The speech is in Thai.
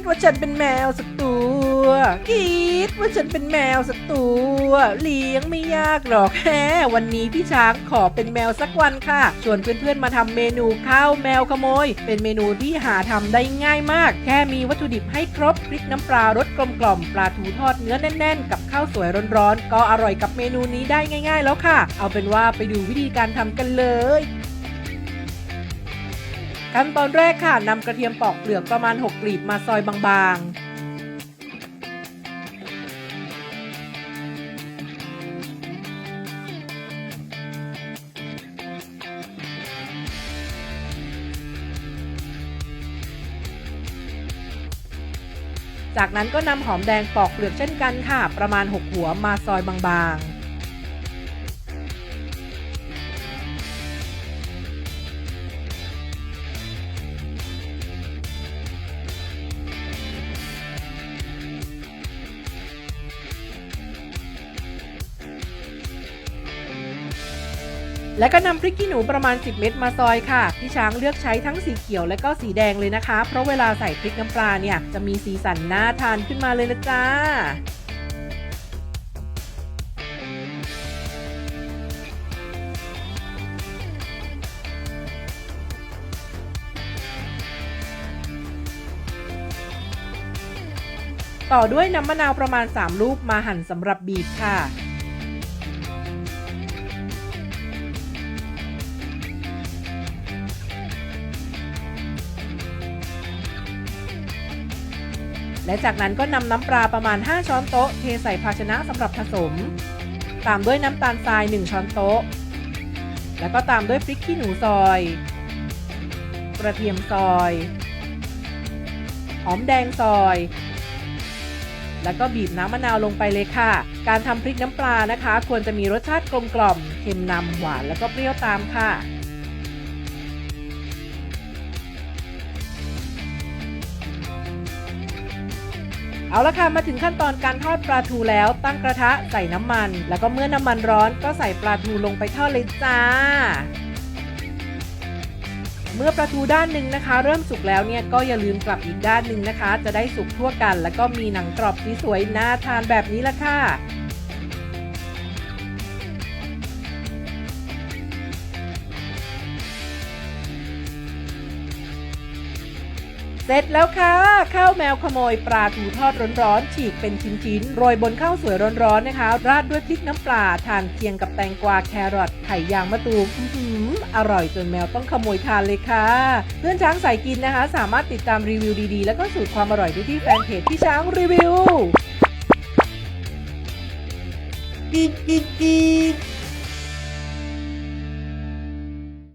ดว่าฉันเป็นแมวสักตัวกรีดว่าฉันเป็นแมวสักตัวเลี้ยงไม่ยากหรอกแค่วันนี้พี่ช้างขอเป็นแมวสักวันค่ะ ชวนเพื่อนๆมาทำเมนูข้าวแมวขโมย เป็นเมนูที่หาทำได้ง่ายมาก แค่มีวัตถุดิบให้ครบพริกน้ำปลารสกลมกล่อมปลาทูทอดเนื้อแน่น ๆ กับข้าวสวยร้อนๆก็อร่อยกับเมนูนี้ได้ง่าย ๆ แล้วค่ะ เอาเป็นว่าไปดูวิธีการทำกันเลย ขั้นตอนแรกค่ะนำกระเทียมปอกเปลือกประมาณ 6 กลีบมาซอยบางๆจากนั้นก็นำหอมแดงปอกเปลือกเช่นกันค่ะ ประมาณ 6 หัวมาซอยบางๆ แล้วก็นำพริกขี้หนูประมาณ 10 เม็ดมาซอยค่ะพี่ช้างเลือกใช้ทั้งสีเขียวและก็สีแดงเลยนะคะ เพราะเวลาใส่พริกน้ำปลาเนี่ยจะมีสีสันน่าทานขึ้นมาเลยนะจ๊ะต่อด้วยน้ำมะนาวประมาณ 3 ลูกมาหั่นสำหรับบีบค่ะ และจากนั้นก็นำน้ำปลาประมาณ 5 ช้อนโต๊ะเทใส่ภาชนะสำหรับผสม ตามด้วยน้ำตาลทราย 1 ช้อนโต๊ะ แล้วก็ตามด้วยพริกขี้หนูซอย กระเทียมซอย หอมแดงซอย แล้วก็บีบน้ำมะนาวลงไปเลยค่ะ การทำพริกน้ำปลานะคะ ควรจะมีรสชาติกลมกล่อมเค็มนำหวานแล้วก็เปรี้ยวตามค่ะ เอาละค่ะมาถึงขั้นตอนการทอดปลาทูแล้วตั้งกระทะใส่น้ำมัน แล้วก็เมื่อน้ำมันร้อนก็ใส่ปลาทูลงไปทอดเลยจ้า เมื่อปลาทูด้านหนึ่งนะคะ เริ่มสุกแล้วเนี่ยก็อย่าลืมกลับอีกด้านหนึ่งนะคะ จะได้สุกทั่วกัน แล้วก็มีหนังกรอบที่สวยน่าทานแบบนี้ละค่ะ เสร็จแล้วค่ะข้าวแมวขโมยปลาทูทอดร้อนๆฉีกเป็นชิ้นๆโรยบนข้าวสวยร้อนๆนะคะ ราดด้วยพริกน้ำปลาทานเคียงกับแตงกวาแครอทไข่ยางมะตูมอร่อยจนแมวต้องขโมยทานเลยค่ะ เพื่อนช้างสายกินนะคะ สามารถติดตามรีวิวดีๆ แล้วก็สูตรความอร่อยได้ที่แฟนเพจพี่ช้างรีวิวกีดกีดกีด